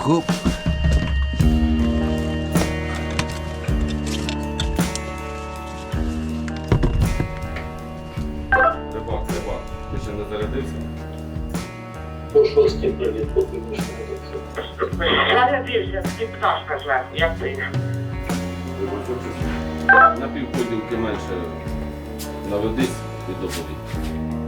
Хоп. Рибак, рибак. Ти ще не зарядився? По шостій привіт, поки ми ж не Зарядився, ти пташка жав, як ти. На півходінки менше наведись і добуди.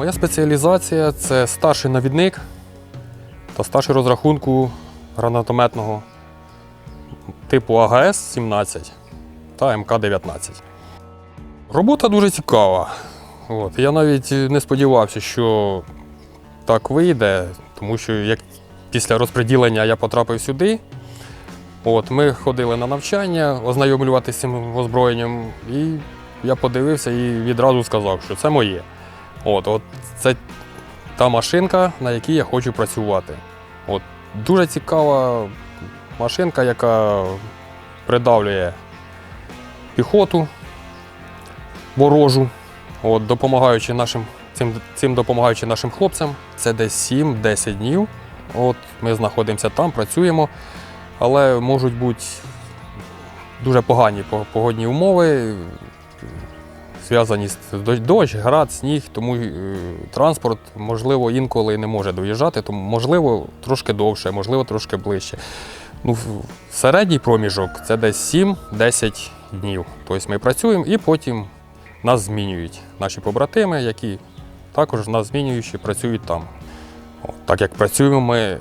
Моя спеціалізація це старший навідник та старший розрахунку гранатометного типу АГС-17 та МК-19. Робота дуже цікава. От. Я навіть не сподівався, що так вийде, тому що як після розподілення я потрапив сюди. От, ми ходили на навчання, ознайомлюватися з цим озброєнням, і я подивився і відразу сказав, що це моє. От, от це та машинка, на якій я хочу працювати. От, дуже цікава машинка, яка придавлює піхоту ворожу, от, допомагаючи нашим, цим, цим допомагаючи нашим хлопцям. Це десь 7-10 днів. От, ми знаходимося там, працюємо, але можуть бути дуже погані погодні умови, зв'язані з дощ- град, сніг, тому е, транспорт, можливо, інколи не може доїжджати, тому можливо трошки довше, можливо, трошки ближче. Ну, середній проміжок це десь 7-10 днів. Тобто ми працюємо і потім нас змінюють. Наші побратими, які також нас змінюючи, працюють там. От, так як працюємо ми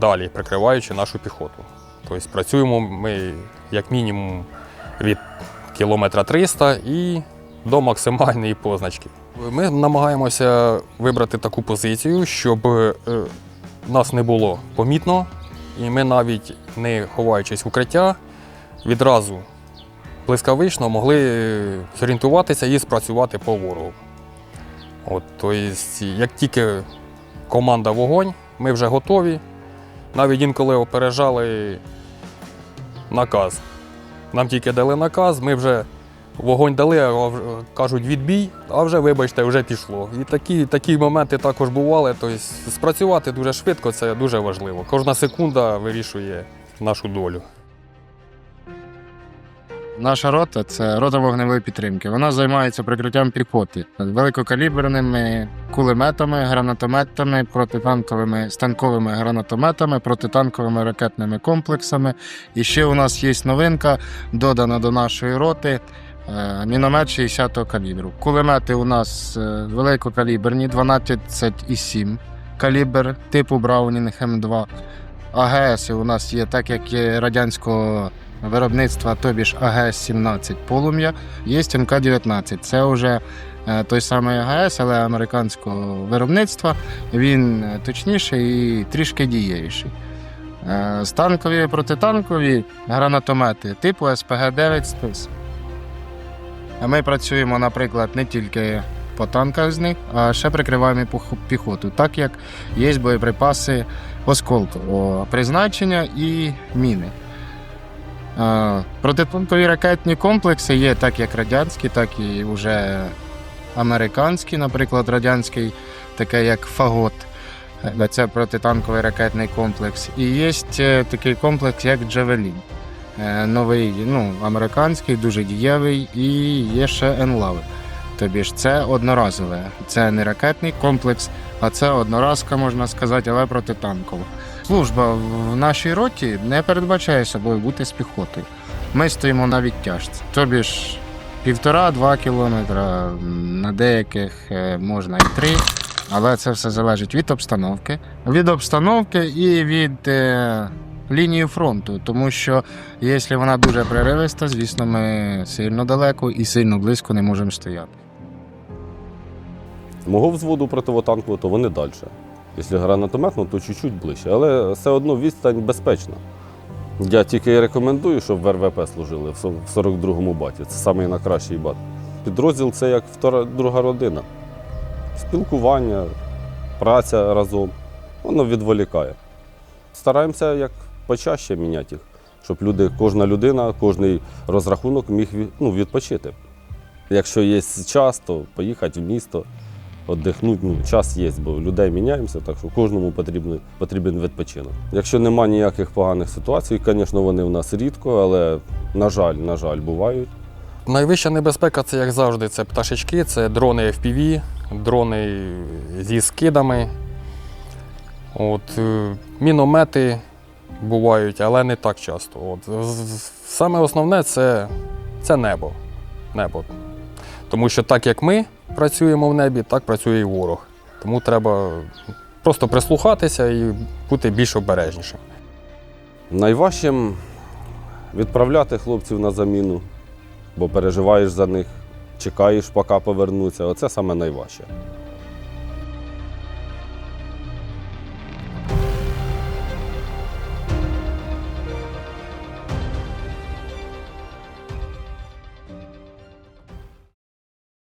далі, прикриваючи нашу піхоту. Тобто працюємо ми як мінімум від кілометра 300 і до максимальної позначки. Ми намагаємося вибрати таку позицію, щоб е, нас не було помітно, і ми навіть не ховаючись в укриття, відразу блискавично могли е, зорієнтуватися і спрацювати по ворогу. От, тобто, як тільки команда вогонь, ми вже готові. Навіть інколи опережали наказ. Нам тільки дали наказ, ми вже вогонь дали, кажуть відбій, а вже, вибачте, вже пішло. І такі, такі моменти також бували. Тобто спрацювати дуже швидко це дуже важливо. Кожна секунда вирішує нашу долю. Наша рота це рота вогневої підтримки. Вона займається прикриттям піхоти великокаліберними кулеметами, гранатометами, протитанковими станковими гранатометами, протитанковими ракетними комплексами. І ще у нас є новинка, додана до нашої роти. Е, Міномет 60-го калібру. Кулемети у нас е, великокаліберні, 12,7 калібр типу Браунінг М2. АГС у нас є так, як є радянського виробництва, тобі ж АГС-17 полум'я, є МК-19. Це вже е, той самий АГС, але американського виробництва. Він точніший і трішки дієвіший. Е, Станкові протитанкові гранатомети типу СПГ-9 спис. Ми працюємо, наприклад, не тільки по танках з них, а ще прикриваємо піхоту, так як є боєприпаси осколкового призначення і міни. Протитанкові ракетні комплекси є так як радянські, так і вже американські, наприклад, радянський, таке як Фагот. Е, Це протитанковий ракетний комплекс. І є е, такий комплекс, як Джавелін. Е, Новий, ну, американський, дуже дієвий, і є ще Енлави. Тобі ж це одноразове. Це не ракетний комплекс, а це одноразка, можна сказати, але протитанкова. Служба в нашій роті не передбачає собою бути з піхотою. Ми стоїмо на відтяжці. Тобі ж півтора-два кілометра, на деяких е, можна і три. Але це все залежить від обстановки, від обстановки і від лінії фронту. Тому що якщо вона дуже преривиста, звісно, ми сильно далеко і сильно близько не можемо стояти. Мого взводу противотанкового, то вони далі. Якщо гранатометно, то чуть-чуть ближче. Але все одно відстань безпечна. Я тільки рекомендую, щоб в РВП служили в в 42-му баті. Це найкращий бат. Підрозділ це як втора, друга родина. Спілкування, праця разом. Воно відволікає. Стараємося як почаще міняти їх, щоб люди, кожна людина, кожний розрахунок міг ну, відпочити. Якщо є час, то поїхати в місто, віддихнути. Ну, час є, бо людей міняємося, так що кожному потрібен, потрібен відпочинок. Якщо немає ніяких поганих ситуацій, звісно, вони в нас рідко, але, на жаль, на жаль, бувають. Найвища небезпека це, як завжди, це пташечки, це дрони FPV, дрони зі скидами. От, е, міномети бувають, але не так часто. От, саме основне це, це небо. небо. Тому що так як ми працюємо в небі, так працює і ворог. Тому треба просто прислухатися і бути більш обережнішим. Найважчим відправляти хлопців на заміну, бо переживаєш за них, чекаєш, поки повернуться. Оце саме найважче.